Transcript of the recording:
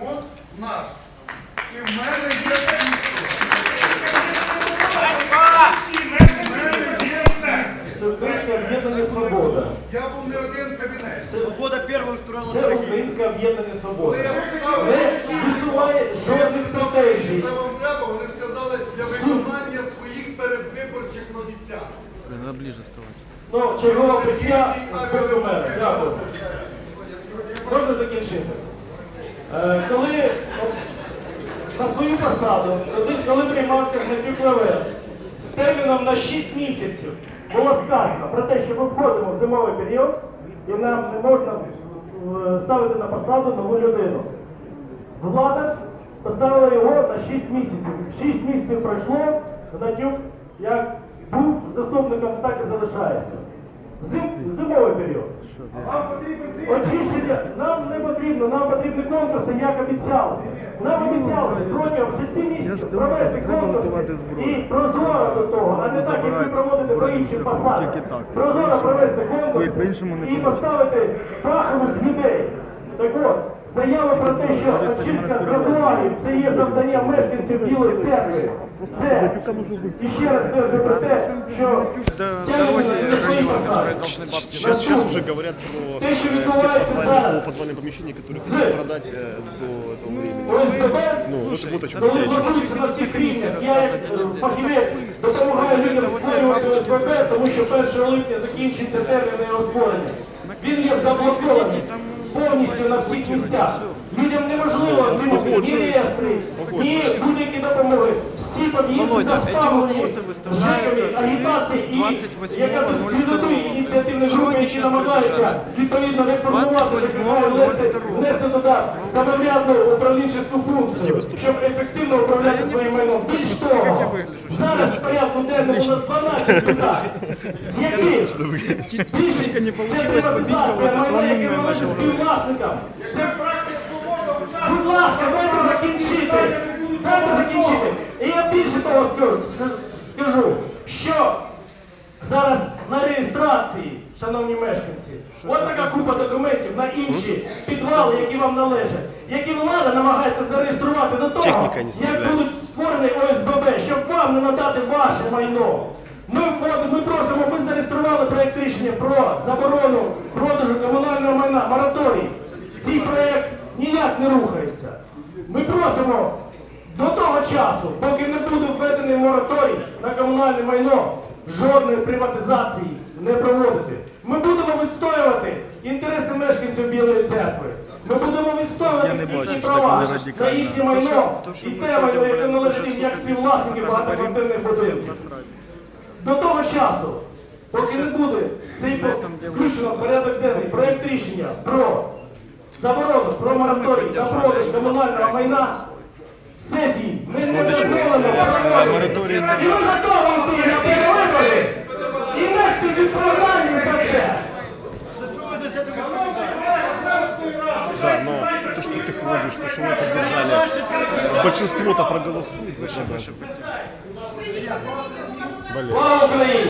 ремонт наш. І в мене є об'єднання Свобода. Я був не один кабінет. Свобода первую строила Це дороги. Українське об'єднання Свобода. Коли я спитав, Не висуває жодних претензій. Це вам треба, вони сказали для виконання своїх передвиборчих обіцянок. Надо ближе ставать. Ну, чергова мене. Дякую. Можна закінчити. Е, коли на свою посаду, коли, приймався Гнатюк Левер, з терміном на 6 місяців було сказано про те, що ми входимо в зимовий період і нам не можна е, ставити на посаду нову людину. Влада поставила його на 6 місяців. 6 місяців пройшло, Гнатюк як був заступником, так і залишається. Зим, зимовий період. Очищення нам не потрібно, нам потрібні конкурси, як обіцяли. Нам обіцяли протягом 6 місяців провести конкурси і прозоро до того, а не так, як ви проводите по інших посадах. Прозоро провести конкурси і поставити фахових людей. Так от, заява про те, що очистка тротуарів це є завдання мешканців Білої церкви. Це і ще раз кажу про те, що Это ця дороги людина не свої района, посади. которые должны бабки Сейчас, сейчас Наступне. уже говорят про Те, що э, все відбувається подвальные, зараз. полуподвальные помещения, которые З- хотят продать э, до этого времени. ОСББ, Ну, это будет очень коли горячо. будується на всіх рівнях, я як розказувати, е, здесь. фахівець Це допомагаю так, людям це от створювати бабушки ОСББ, пишуть. тому що 1 липня закінчиться термін його створення. Він є заблокований повністю на всіх місцях. Людям неможливо ні реєстри, ні будь-які Володя, эти заставлені вопросы выставляются ЖЕКами, с агітації і 28.02. яка підготує ініціативні Чего групи, они які сейчас намагаються прибежали? відповідно реформувати, 28.02. внести, внести туди самоврядну управлінчу функцію, щоб ефективно управляти своїм майном. Більш того, зараз в порядку денному у нас 12 питань, з яких більшість не це получилось побить приватизація кого-то, майна, то яке он належить начал співвласникам. Це Будь ласка, дайте закінчити. Дайте закінчити. Більше того скажу, що зараз на реєстрації, шановні мешканці, от така купа документів на інші підвали, які вам належать, які влада намагається зареєструвати до того, як будуть створені ОСББ, щоб вам не надати ваше майно. Ми, вводимо- ми просимо, ми зареєстрували проєкт рішення про заборону продажу комунального майна, мораторій. Цей проєкт ніяк не рухається. Ми просимо до того часу, поки не буде введений мораторій на комунальне майно, жодної приватизації не проводити. Ми будемо відстоювати інтереси мешканців Білої церкви. Ми будемо відстоювати їхні права за їхнє майно і те майно, яке належить як скільки співвласників багатоквартирних будинків. До того часу, поки не буде цей включено в порядок денний проєкт рішення про заборону, про мораторій на продаж комунального майна, проводити. І ми готові йти на перевибори і нести відповідальність за це. Да, но то, что ты ходишь, то, что мы поддержали, большинство-то проголосует за это. Слава Україні!